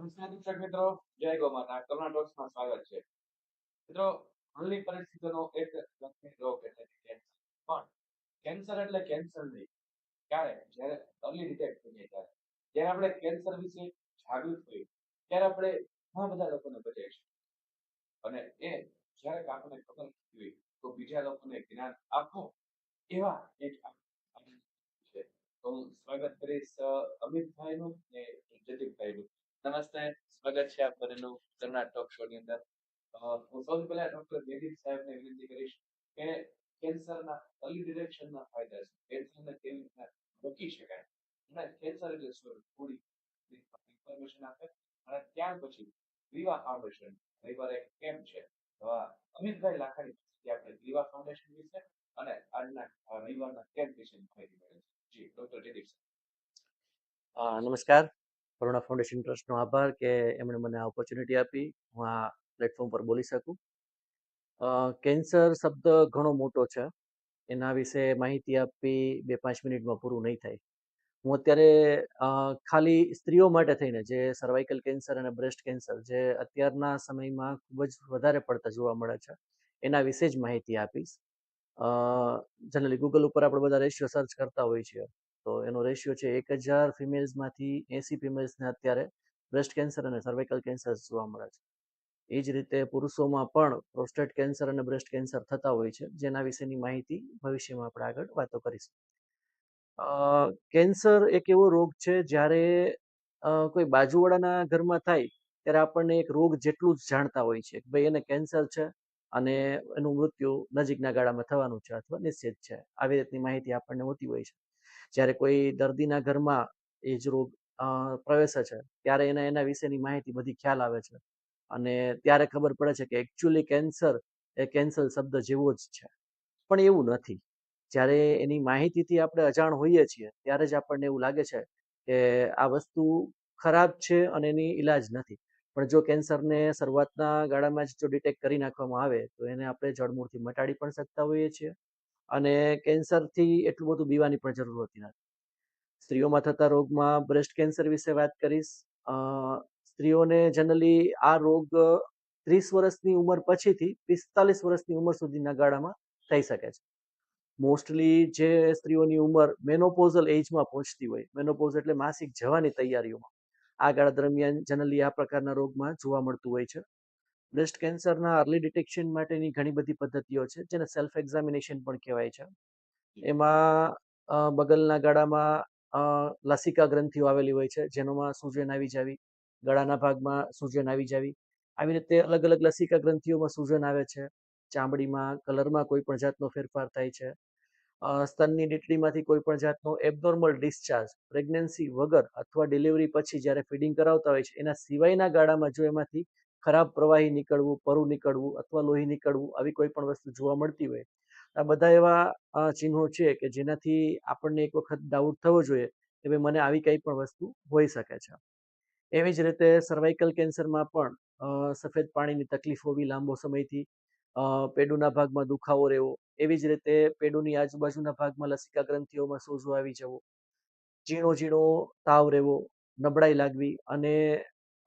નમસ્કાર મિત્રો. જય ગો માતા કરુણા ટોક્સમાં સ્વાગત છે. મિત્રો, હાલની પરિસ્થિતિનો એક ગંભીર રોગ એટલે કેન્સર પણ કેન્સર એટલે કેન્સર નહીં. ક્યારે? જ્યારે અર્લી ડિટેક્ટ થઈ જાય ત્યારે. જ્યારે આપણે કેન્સર વિશે જાગૃત હોઈએ, ત્યારે આપણે ઘણા બધા લોકોને બચાવીશું. અને એ જ્યારે આપણને ખબર નથી હોય, તો બીજા લોકોને જ્ઞાન આપો, એવા એક છે. તો હું સ્વાગત કરીશ અમિતભાઈ અમિતભાઈનું ને જતીનભાઈનું નમસ્તે, સ્વાગત છે આપ બંનેનું કરુણા ટોક શો ની અંદર. હું સૌથી પહેલા ડોક્ટર જયદીપ સાહેબને વિનંતી કરીશ કે કેન્સરના અર્લી ડિટેક્શનના ફાયદા છે કેન્સરને કેવી રીતે રોકી શકાય? અને કેન્સર એટલે શું? થોડી ઇન્ફોર્મેશન આપે. અને ત્યાર પછી ગ્રીવા ફાઉન્ડેશન રવિવારે કેમ્પ છે? અમિતભાઈ લાખાણી પાસેથી આપણે ગ્રીવા ફાઉન્ડેશન વિશે અને આજના રવિવારના કેમ્પ વિશે માહિતી મેળવી જી ડોક્ટર જયદીપ સાહેબ. નમસ્કાર. કરુણા ફાઉન્ડેશન ટ્રસ્ટનો આભાર કે એમણે મને આ ઓપોર્ચ્યુનિટી આપી. હું આ પ્લેટફોર્મ પર બોલી શકું. કેન્સર શબ્દ ઘણો મોટો છે. એના વિશે માહિતી આપવી બે પાંચ મિનિટમાં પૂરું નહીં થાય. હું અત્યારે ખાલી સ્ત્રીઓ માટે થઈને જે સર્વાઇકલ કેન્સર અને બ્રેસ્ટ કેન્સર જે અત્યારના સમયમાં ખૂબ જ વધારે પડતા જોવા મળે છે, એના વિશે જ માહિતી આપીશ. જનરલી ગૂગલ ઉપર આપણે બધા રેશિયો સર્ચ કરતા હોઈએ છીએ. તો એનો રેશિયો છે એક હજાર ફિમેલ્સમાંથી એસી ફિમેલ્સને અત્યારે બ્રેસ્ટ કેન્સર અને સર્વાઇકલ કેન્સર જોવા મળે છે. એ જ રીતે પુરુષોમાં પણ પ્રોસ્ટેટ કેન્સર અને બ્રેસ્ટ કેન્સર થતા હોય છે, જેના વિશેની માહિતી ભવિષ્યમાં આપણે આગળ વાતો કરીશું. કેન્સર એક એવો રોગ છે જ્યારે કોઈ બાજુવાળાના ઘરમાં થાય ત્યારે આપણને એક રોગ જેટલું જ જાણતા હોય છે ભાઈ એને કેન્સર છે અને એનું મૃત્યુ નજીકના ગાળામાં થવાનું છે અથવા નિશ્ચિત છે. આવી રીતની માહિતી આપણને હોતી હોય છે. જ્યારે કોઈ દર્દીના ઘરમાં એ જ રોગ પ્રવેશે છે, ત્યારે એને, એના વિશેની માહિતી બધી ખ્યાલ આવે છે. અને ત્યારે ખબર પડે છે કે એકચ્યુઅલી કેન્સર એ કેન્સર શબ્દ જેવો જ છે. પણ એવું નથી. જ્યારે એની માહિતીથી આપણે અજાણ હોઈએ છીએ, ત્યારે જ આપણને એવું લાગે છે કે આ વસ્તુ ખરાબ છે અને એની ઈલાજ નથી. પણ જો કેન્સરને શરૂઆતના ગાળામાં જ જો ડિટેક્ટ કરી નાખવામાં આવે, તો એને આપણે જડમૂળથી મટાડી પણ શકતા હોઈએ છીએ. અને કેન્સરથી એટલું બધું બીવાની પણ જરૂર હોતી નથી. સ્ત્રીઓમાં થતા રોગમાં બ્રેસ્ટ કેન્સર વિશે વાત કરીશ. સ્ત્રીઓને જનરલી આ રોગ ત્રીસ વર્ષની ઉંમર પછીથી પિસ્તાલીસ વર્ષની ઉંમર સુધીના ગાળામાં થઈ શકે છે. મોસ્ટલી જે સ્ત્રીઓની ઉંમર મેનોપોઝલ એજમાં પહોંચતી હોય, મેનોપોઝ એટલે માસિક જવાની તૈયારીઓમાં, આ ગાળા દરમિયાન જનરલી આ પ્રકારના રોગમાં જોવા મળતું હોય છે. બ્રેસ્ટ કેન્સરના અર્લી ડિટેક્શન માટેની ઘણી બધી પદ્ધતિઓ છે જેને સેલ્ફ એક્ઝામિનેશન પણ કહેવાય છે. એમાં બગલના ગાળામાં લસિકા ગ્રંથિઓ આવેલી હોય છે જેનોમાં સૂજન આવી જાવી ગળાના ભાગમાં સૂજન આવી જાવી. આવી રીતે અલગ અલગ લસિકા ગ્રંથિઓમાં સૂજન આવે છે. ચામડીમાં કલરમાં કોઈ પણ જાતનો ફેરફાર થાય છે. સ્તનની ડીટડીમાંથી કોઈ પણ જાતનો એબનોર્મલ ડિસ્ચાર્જ પ્રેગ્નન્સી વગર અથવા ડિલિવરી પછી જ્યારે ફીડિંગ કરાવતા હોય છે એના સિવાયના ગાળામાં જો એમાંથી ખરાબ પ્રવાહી નીકળવું, પરુ નીકળવું અથવા લોહી નીકળવું આવી કોઈ પણ વસ્તુ જોવા મળતી હોય. આ બધા એવા ચિહ્નો છે કે જેનાથી આપણને એક વખત ડાઉટ થવો જોઈએ કે ભાઈ મને આવી કંઈ પણ વસ્તુ હોઈ શકે છે. એવી જ રીતે સર્વાઇકલ કેન્સરમાં પણ સફેદ પાણીની તકલીફ હોવી લાંબો સમયથી પેડુના ભાગમાં દુખાવો રહેવો, એવી જ રીતે પેડુની આજુબાજુના ભાગમાં લસિકા ગ્રંથિઓમાં સોજો આવી જવો ઝીણો ઝીણો તાવ રહેવો, નબળાઈ લાગવી અને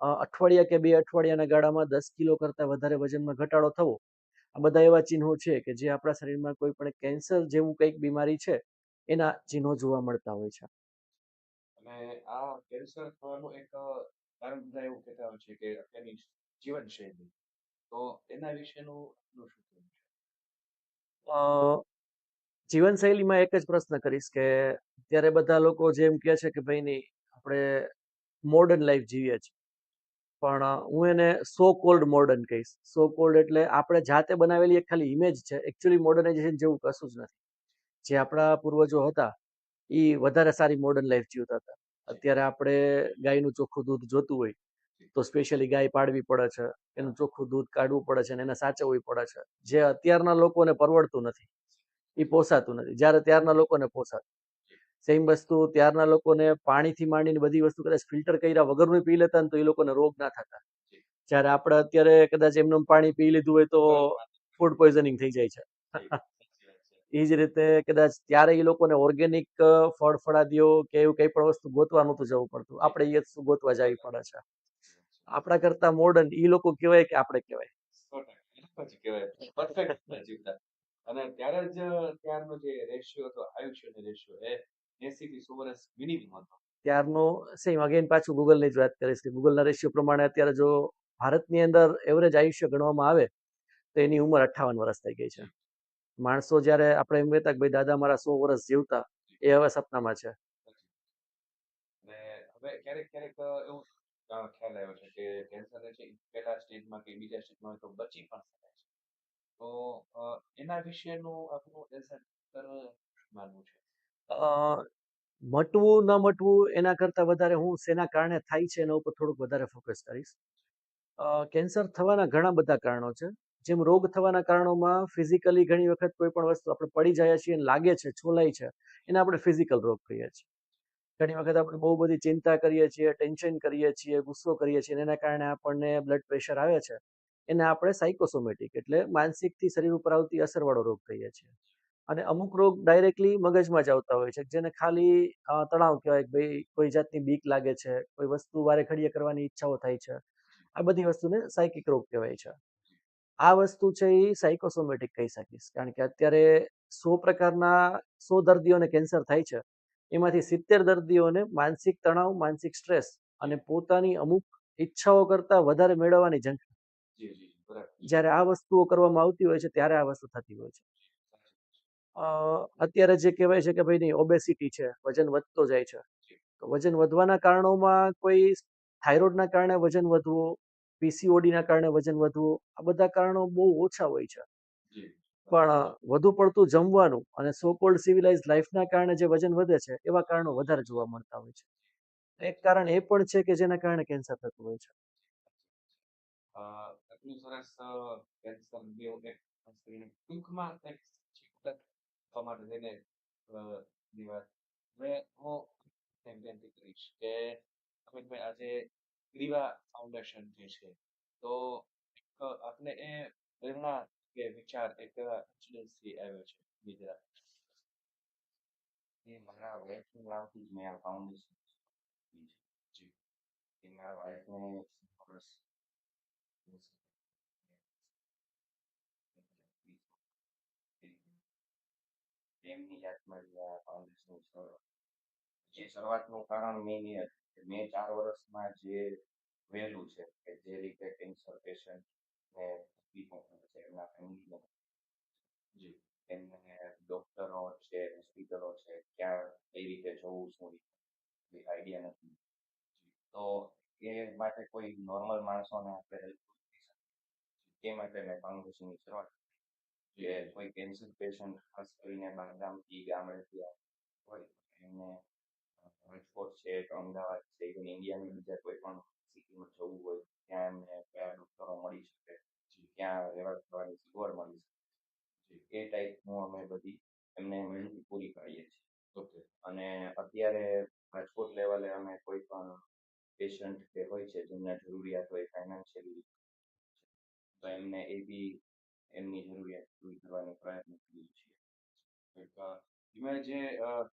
અઠવાડિયા કે બે અઠવાડિયાના ગાળામાં દસ કિલો કરતાં વધારે વજનમાં ઘટાડો થવો. આ બધા એવા ચિહ્નો છે કે જે આપણા શરીરમાં કોઈ પણ કેન્સર જેવું કંઈક બીમારી છે એના ચિહ્નો જોવા મળતા હોય છે. અને આ કેન્સર થવાનું એક કારણ બધા એવું કહેતા હોય છે કે અત્યારની જીવનશૈલી. તો એના વિશેનું શું કહેવું જીવનશૈલીમાં એક જ પ્રશ્ન કરીશ કે ત્યારે બધા લોકો જેમ કહે છે કે ભાઈ નહીં આપણે મોડર્ન લાઈફ જીવીએ છીએ. પણ હું એને સો કોલ્ડ મોડર્ન કહીશ. સો કોલ્ડ એટલે આપણે જાતે બનાવેલી એક ખાલી ઇમેજ છે. એકચ્યુઅલી મોડર્નાઇઝેશન જેવું કશું જ નથી. જે આપણા પૂર્વજો હતા, એ વધારે સારી મોડર્ન લાઈફ જીવતા હતા. અત્યારે આપણે ગાયનું ચોખ્ખું દૂધ જોતું હોય, તો સ્પેશિયલી ગાય પાડવી પડે છે. એનું ચોખ્ખું દૂધ કાઢવું પડે છે અને એને સાચવવી પડે છે. જે અત્યારના લોકોને પરવડતું નથી, એ પોસાતું નથી. જ્યારે ત્યારના લોકોને પોસાતું સેમ વસ્તુ ત્યારના લોકોને પાણીથી માંડીને બધી વસ્તુ કદાચ ફિલ્ટર કર્યા વગરનું પી લેતા ને તો એ લોકોને રોગ ના થતા. જ્યારે આપણે અત્યારે કદાચ એમનું પાણી પી લીધું હોય તો ફૂડ પોઈઝનિંગ થઈ જાય છે. એ જ રીતે કદાચ ત્યારે એ લોકોને ઓર્ગેનિક ફળ ફળાદીઓ કે એવું કઈ પણ વસ્તુ ગોતવા નહોતું જવું પડતું. આપણે એ શું વસ્તુ ગોતવા જવી પડે છે. આપણા કરતા મોડર્ન ઈ લોકો કહેવાય કે આપણે કહેવાય. અને ત્યારે જ ત્યારનો જે રેશિયો હતો આયુષ્યનો રેશિયો એ એસી થી સો વર્ષ મિનિમમ હતો ત્યારનો સેમ અગેન પાછું ગૂગલની જ વાત કરીશ કે ગૂગલના રેશિયો પ્રમાણે અત્યારે જો ભારતની અંદર એવરેજ આયુષ્ય ગણવામાં આવે તો એની ઉંમર અઠ્ઠાવન વર્ષ થઈ ગઈ છે. માણસો જ્યારે આપણે એમ કહેતા કે ભાઈ દાદા મારા સો વર્ષ જીવતા એ હવે સપનામાં છે. અને હવે ક્યારેક ક્યારેક એવું ખ્યાલ આવ્યો છે કે કેન્સર છે પહેલા સ્ટેજમાં કે બીજા સ્ટેજમાં તો બચી પણ શકાય છે. તો એના વિશેનું આપણું એન્સર માનવું છે. મટવું, ન મટવું એના કરતાં વધારે હું શેના કારણે થાય છે એના ઉપર થોડુંક વધારે ફોકસ કરીશ. કેન્સર થવાના ઘણા બધા કારણો છે. જેમ રોગ થવાના કારણોમાં ફિઝિકલી ઘણી વખત કોઈ પણ વસ્તુ આપણે પડી જાય છીએ અને લાગે છે, છોલાય છે, એને આપણે ફિઝિકલ રોગ કહીએ છીએ. ઘણી વખત આપણે બહુ બધી ચિંતા કરીએ છીએ ટેન્શન કરીએ છીએ, ગુસ્સો કરીએ છીએ એના કારણે આપણને બ્લડ પ્રેશર આવે છે. એને આપણે સાયકોસોમેટિક એટલે માનસિકથી શરીર ઉપર આવતી અસરવાળો રોગ કહીએ છીએ. અને અમુક રોગ ડાયરેક્ટલી મગજમાં જ આવતા હોય છે જેને ખાલી અ, તણાવ કહેવાય કે ભાઈ કોઈ જાતની બીક લાગે છે કોઈ વસ્તુ વારે ઘડીએ કરવાની ઈચ્છાઓ થાય છે આ બધી વસ્તુને સાયકિક રોગ કહેવાય છે. આ વસ્તુ છે એ સાયકોસોમેટિક કહી શકીશ કારણ કે અત્યારે સો પ્રકારના સો દર્દીઓને કેન્સર થાય છે એમાંથી સિત્તેર દર્દીઓને માનસિક તણાવ માનસિક સ્ટ્રેસ અને પોતાની અમુક ઈચ્છાઓ કરતા વધારે મેળવવાની જંખ. જી જી જી, બરાબર. જ્યારે આ વસ્તુઓ કરવામાં આવતી હોય છે ત્યારે આ વસ્તુ થતી હોય છે. અત્યારે જે કહેવાય છે કે ભાઈ નહીં ઓબેસિટી છે વજન વધતો જાય છે. તો વજન વધવાના કારણોમાં કોઈ થાઇરોઇડના કારણે વજન વધવું પીસીઓડીના કારણે વજન વધવું આ બધા કારણો બહુ ઓછા હોય છે. પણ વધુ પડતું જમવાનું અને સો કોલ્ડ સિવિલાઇઝ લાઈફના કારણે જે વજન વધે છે એવા કારણો વધારે જોવા મળતા હોય છે. એક કારણ એ પણ છે કે જેના કારણે કેન્સર થતું હોય છે. અ, સરસ કેન્સર એક ટૂંકમાં એક થવા માટે થઈને હવે હું એમ વિનંતી કરીશ કે અમિતભાઈ આજે ગ્રીવા ફાઉન્ડેશન જે છે તો એક આપને એ પ્રેરણા કે વિચાર એક થી આવ્યો છે બીજા એ મારા વાઈફની નામથી જ મેં આ ફાઉન્ડેશન જી. એ મારા વાઇફને વર્ષ એમની યાદમાં જ આ ફાઉન્ડેશન જે શરૂઆતનું કારણ મેં મેં ચાર વર્ષમાં જે વહેલું છે કે જે રીતે કેન્સર પેશન્ટ ને તકલીફો છે, એમના ફેમિલી જી એમને ડોક્ટરો છે હોસ્પિટલો છે, ક્યાં, કઈ રીતે જવું શું કોઈ આઈડિયા નથી. તો એ માટે કોઈ નોર્મલ માણસોને આપણે હેલ્પ કરી શકીએ. તે માટે મેં ફાઉન્ડેશનની શરૂઆત કે કોઈ કેન્સર પેશન્ટ ખાસ કરીને બહારગામથી ગામડેથી હોય એમને રાજકોટ છે કે અમદાવાદ છે ઇવન ઇન્ડિયાની બીજા કોઈ પણ સિટીમાં જવું હોય ત્યાં એમને કયા ડોક્ટરો મળી શકે ક્યાં રહેવા કરવાની સગવડ મળી શકે એ ટાઈપનું અમે બધી એમને માહિતી પૂરી પાડીએ છીએ ઓકે અને અત્યારે રાજકોટ લેવલે અમે કોઈ પણ પેશન્ટ કે હોય છે જેમને જરૂરિયાત હોય ફાઇનાન્શિયલી તો એમને એ બી એમની કરવાનો પ્રયત્ન કરીએ છીએ. એક, તમે જે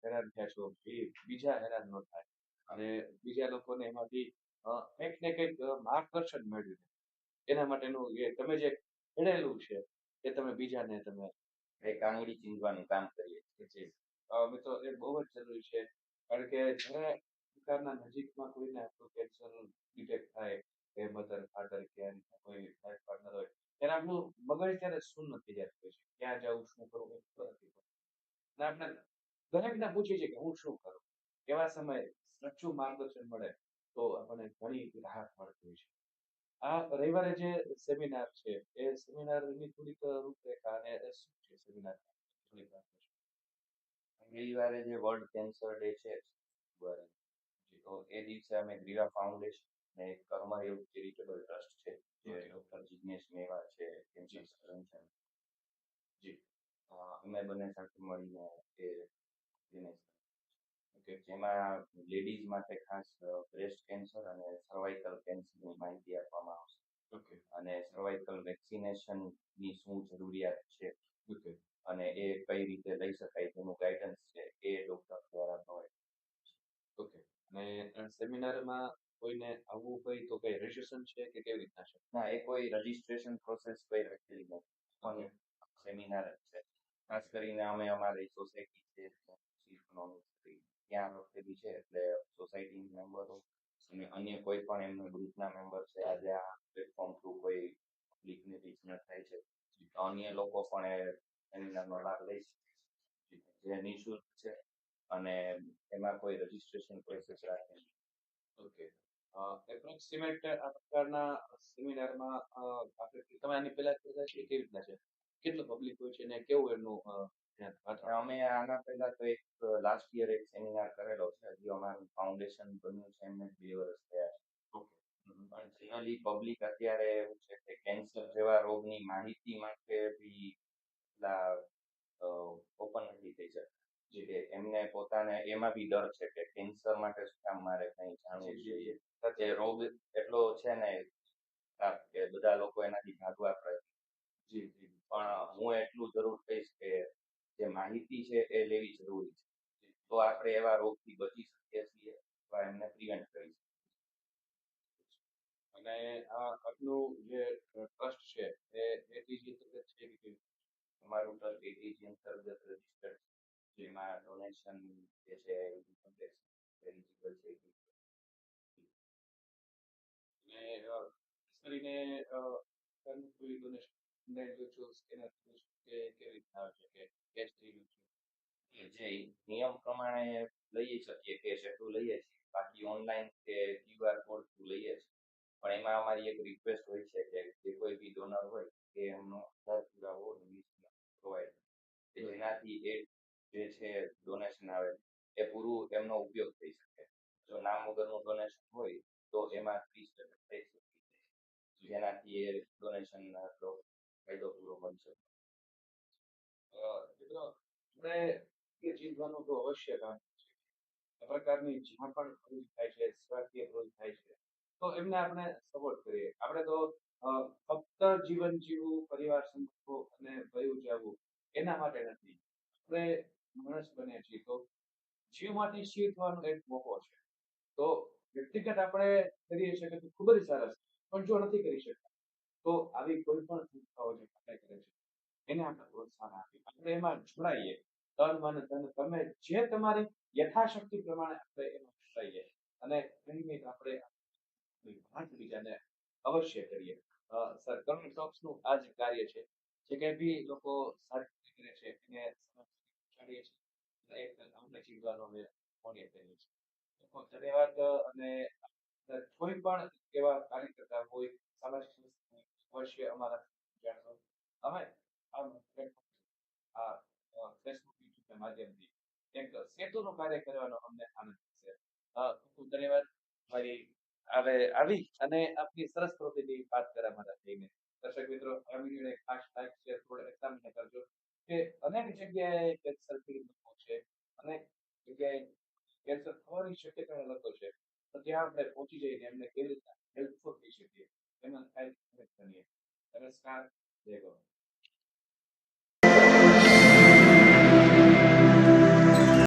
હેરાન થયા છો એ બીજા હેરાન ન થાય. અને બીજા લોકોને એમાંથી કંઈક ને કંઈક માર્ગદર્શન મેળવી એના માટેનું એ તમે જે ખેડેલું છે એ તમે બીજાને તમે એક આંગળી ચીંધવાનું કામ કરીએ છીએ. મિત્રો એ બહુ જ જરૂરી છે. કારણ કે જ્યારે પ્રકારના નજીકમાં કોઈને આપણું કેન્સર ડિટેક્ટ થાય કે મધર ફાધર કે કોઈ લાઈફ પાર્ટનર હોય ત્યારે આપણું મગજ ત્યારે શૂન્ય થઈ જતું હોય છે? ક્યાં જવું શું કરવું એ ખબર નથી પડતી. અને આપણે દરેકને પૂછીએ છીએ કે હું શું કરું? એવા સમયે સાચું માર્ગદર્શન મળે તો આપણને ઘણી રાહત મળતી હોય છે. આ રવિવારે જે સેમિનાર છે એ સેમિનારની થોડીક રૂપરેખા અને શું છે સેમિનાર? થોડીક વાત કરશો. રવિવારે જે વર્લ્ડ કેન્સર ડે છે તો એ દિવસે અમે ગ્રીવા ફાઉન્ડેશન ને એક કર્મયોગ ચેરિટેબલ ટ્રસ્ટ છે જે ડોક્ટર જિજ્ઞેશ મેવા છે કેન્સર સર્જન જી. અમે બંને સાથે મળીને એ organize ઓકે. જેમાં લેડીઝ માટે ખાસ બ્રેસ્ટ કેન્સર અને સર્વાઇકલ કેન્સરની માહિતી આપવામાં આવશે. ઓકે. અને સર્વાઇકલ વેક્સિનેશનની શું જરૂરિયાત છે ઓકે. અને એ કઈ રીતે લઈ શકાય તેનું ગાઈડન્સ છે એ ડોક્ટર દ્વારા પ્રોવાઈડ ઓકે. અને સેમિનારમાં કોઈને આવવું હોય તો કઈ રજીસ્ટ્રેશન છે કે કેવી રીતના છે? ના એ કોઈ રજીસ્ટ્રેશન પ્રોસેસ કોઈ રાખેલી નથી સેમિનાર જ છે. ખાસ કરીને અમે અમારી સોસાયટી છે economics હતી, ત્યાં વખતેથી છે એટલે સોસાયટી મેમ્બરો અને અન્ય કોઈ પણ એમના ગ્રુપના મેમ્બર છે આજે આ પ્લેટફોર્મ થ્રુ કોઈ પબ્લિકને રીચ ન થાય છે. તો અન્ય લોકો પણ એ સેમિનારનો લાભ લઈ શકે જે નિઃશુલ્ક છે. અને એમાં કોઈ રજીસ્ટ્રેશન પ્રોસેસ રાખે ઓકે. એપ્રોક્સિમેટ આ પ્રકારના સેમિનારમાં આપણે તમે આની પહેલા કરતા છે કેવી રીતના છે? કેટલું પબ્લિક હોય છે અને કેવું એમનું વાતાવરણ? અમે આના પહેલા તો એક લાસ્ટ યર એક સેમિનાર કરેલો છે હજી અમારું ફાઉન્ડેશન બન્યું છે એમને બે વર્ષ થયા છે. પણ જનરલી પબ્લિક અત્યારે એવું છે કે કેન્સર જેવા રોગની માહિતી માટે બી ઓપન નથી થઈ શકતા. કે એમને પોતાને એમાં બી ડર છે કે કેન્સર માટે શું કામ મારે કંઈ જાણવું જોઈએ. કે રોગ એટલો છે ને કે બધા લોકો એનાથી ભાગવા પ્રયત્ન જી જી પણ હું એટલું જરૂર કહીશ કે જે માહિતી છે એ લેવી જરૂરી છે. તો આપણે એવા રોગથી બચી શકીએ છીએ અથવા એમને પ્રિવેન્ટ કરી શકીએ અને આ આપનું જે ટ્રસ્ટ છે એ એટીજી અંતર્ગત છે કે અમારું ટ્રસ્ટ એટીજી અંતર્ગત રજીસ્ટર્ડ છે. જેમાં ડોનેશન જે છે કરીને કોઈ ડોનેશન જે નિયમ પ્રમાણે લઈ શકીએ કેશ એટલું લઈએ છીએ બાકી ઓનલાઈન કે ક્યુઆર કોડ થ્રુ લઈએ છીએ. પણ એમાં અમારી એક રિક્વેસ્ટ હોય છે કે જે કોઈ બી ડોનર હોય કે એમનો આધાર પુરાવો પ્રોવાઈડ જેનાથી એ જે છે ડોનેશન આવે, એ પૂરું એમનો ઉપયોગ થઈ શકે. જો નામ વગરનું ડોનેશન હોય, તો એમાં ત્રીસ ટકા થઈ શકે જેનાથી એ ડોનેશન ફાયદો પૂરો બની શકે. મિત્રો, આપણે એ ચીજવાનું તો અવશ્ય કામ છે આ પ્રકારની જ્યાં પણ પ્રવૃત્તિ થાય છે સેવાકીય પ્રવૃત્તિ થાય છે, તો એમને આપણે સપોર્ટ કરીએ. આપણે તો ફક્ત જીવન જીવવું, પરિવાર સંભાળવો અને વયું ઉજાવવું એના માટે નથી. આપણે માણસ બને છીએ તો જીવમાંથી શીખ થવાનો એક મોકો છે. તો વ્યક્તિગત આપણે કરીએ છીએ કે ખૂબ જ સરસ. પણ જો નથી કરી શકતા, તો આવી કોઈ પણ સંસ્થાઓ જે કાર્ય કરે છે, એને આપણે પ્રોત્સાહન આપીએ. આપણે એમાં જોડાઈએ. તન, મન, ધન, તમે જે તમારી યથાશક્તિ પ્રમાણે આપણે એમાં જોડાઈએ અને કહીને આપણે વાત બીજાને અવશ્ય કરીએ. સર કરંટ ટોક્સનું આ જ કાર્ય છે. જે કંઈ બી લોકો સારી રીતે કરે છે, એને ધન્યવાદ કાર્ય કરવાનો અમને આનંદ છે. ધન્યવાદ. મારી આવી અને આપની સરસ પ્રવૃત્તિની વાત કરવા માટે થઈને દર્શક મિત્રો, આ ખાસ લાઈક શેર થોડો એક્ઝામિન કરજો. કે અનેક જગ્યાએ કેન્સર પીડિત લોકો છે, અનેક જગ્યાએ કેન્સર થવાની શક્યતા લોકો છે. તો ત્યાં આપણે પહોંચી જઈને એમને કેવી રીતના હેલ્પફુલ થઈ શકીએ? એમાં થાય બનીએ નમસ્કાર. જય ગૌ